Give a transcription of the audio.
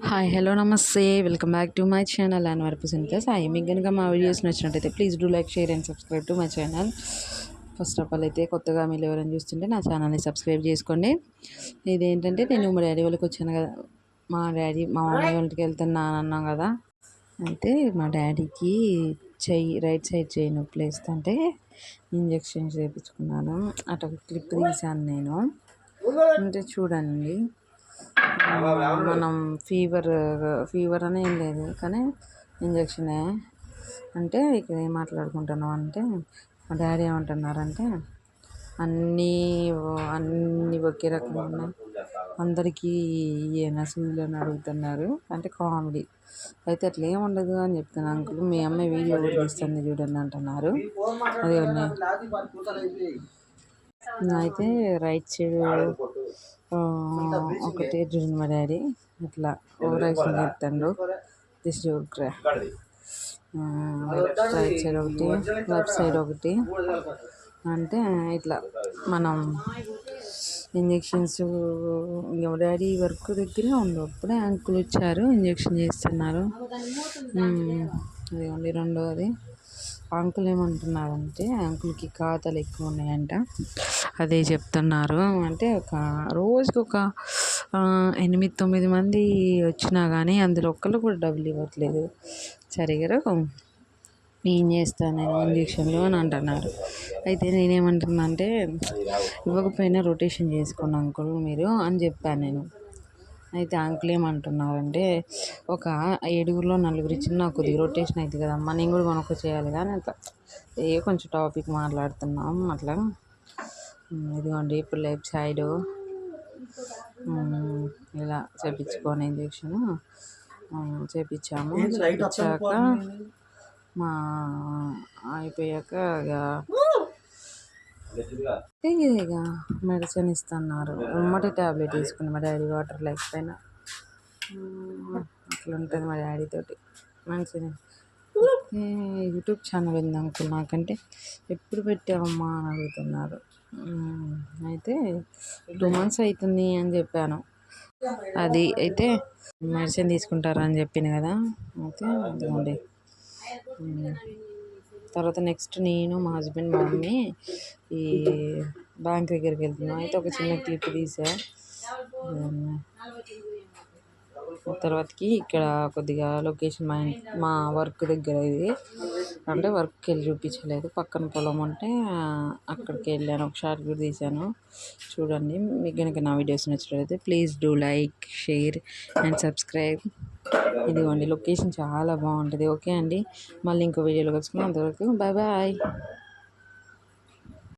Hi hello namaste. Welcome back to my channel and వరకు సింతస్ hi మీకు కనుక మా వీడియోస్ నచ్చినట్టయితే please do like share and subscribe to my channel first of all అయితే కొత్తగా మీరు ఎవరైనా చూస్తుంటే నా ఛానల్ని సబ్స్క్రైబ్ చేసుకోండి. ఇదేంటంటే నేను మా డాడీ వాళ్ళకి వచ్చాను కదా. మా డాడీ మా మమ్మీ వాళ్ళకి వెళ్తున్నాను అన్నాం కదా. అయితే మా డాడీకి చెయ్యి రైట్ సైడ్ చెయ్యి నొప్పులు వేస్తుంటే ఇంజక్షన్ చేయించుకున్నాను. అటు ఒక క్లిప్ తీసాను నేను. అంటే చూడండి. మనం ఫీవర్ ఫీవర్ అని ఏం లేదు. కానీ ఇంజక్షనే అంటే ఇక్కడ ఏం మాట్లాడుకుంటున్నాం అంటే మా డాడీ ఏమంటున్నారంటే అన్నీ అన్నీ ఒకే రకంగా ఉన్నాయి. అందరికీ ఏనా సూదులు అని అడుగుతున్నారు. అంటే కామెడీ. అయితే అట్లా ఏం ఉండదు అని చెప్తాను అంకుల్. మీ అమ్మాయి వీడియో కూడా తీస్తుంది చూడండి అంటున్నారు. అదే అయితే రైట్ సైడ్ ఒకటే చూడండి మా డాడీ. ఇట్లా ఓవర్ యాక్షన్ చెప్తాడు దిస్ జోక్రా రైట్ సైడ్ ఒకటి లెఫ్ట్ సైడ్ ఒకటి. అంటే ఇట్లా మనం ఇంజెక్షన్స్ డాడీ వర్క్ దగ్గరే ఉంది అప్పుడే అంకుల్ వచ్చారు ఇంజెక్షన్ చేస్తున్నారు. ఉమ్, అదిగోండి రెండవది అంకుల్ ఏమంటున్నారంటే అంకుల్కి ఖాతాలు ఎక్కువ ఉన్నాయంట. అదే చెప్తున్నారు. అంటే ఒక రోజుకి ఒక ఎనిమిది తొమ్మిది మంది వచ్చినా కానీ అందులో ఒక్కళ్ళు కూడా డబ్బులు ఇవ్వట్లేదు. సరిగా ఏం చేస్తాను నేను ఇంజక్షన్లు అని అంటున్నారు. అయితే నేనేమంటున్నా అంటే ఇవ్వకపోయినా రొటేషన్ చేసుకోండి అంకుల్ మీరు అని చెప్పాను నేను. అయితే అంకుల్ ఏమంటున్నారంటే ఒక ఏడుగురిలో నలుగురు ఇచ్చిన నాకు కొద్దిగా రొటేషన్ అవుతుంది కదమ్మా నేను కూడా మనకు చేయాలి కానీ అట్లా ఏ కొంచెం టాపిక్ మాట్లాడుతున్నాం అట్లా. ఇదిగోండి ఇప్పుడు లెఫ్ట్ సైడు ఇలా చేపించుకొని ఇంజక్షన్ చేపించాము. చేపించాక మా అయిపోయాక ఇక మెడిసిన్ ఇస్తున్నారు. ఉమ్మటి ట్యాబ్లెట్ తీసుకుని మా డాడీ వాటర్ లేకపోయినా. అట్లా ఉంటుంది మా డాడీ తోటి. మంచిది. యూట్యూబ్ ఛానల్ ఉంది అంకుల్ నాకంటే ఎప్పుడు పెట్టావమ్మా అని అడుగుతున్నారు. అయితే టూ మంత్స్ అవుతుంది అని చెప్పాను. అది అయితే మెడిసిన్ తీసుకుంటారా అని చెప్పింది కదా. అయితే అదిగోండి తర్వాత నెక్స్ట్ నేను మా హస్బెండ్ మా మమ్మీ ఈ బ్యాంక్ దగ్గరికి వెళ్తున్నాం. అయితే ఒక చిన్న క్లిప్ తీసా. తర్వాతకి ఇక్కడ కొద్దిగా లొకేషన్ మా మా వర్క్ దగ్గర ఇది. అంటే వర్క్కి వెళ్ళి చూపించలేదు. పక్కన పొలం ఉంటే అక్కడికి వెళ్ళాను. ఒక షార్ట్ కూడా తీశాను. చూడండి. మీకు కనుక నా వీడియోస్ నచ్చినట్లయితే please do like share and subscribe. ఇదిగోండి లొకేషన్ చాలా బాగుంటుంది. ఓకే అండి మళ్ళీ ఇంకో వీడియోలో కలుసుకుందాం. అంతవరకు బాయ్ బాయ్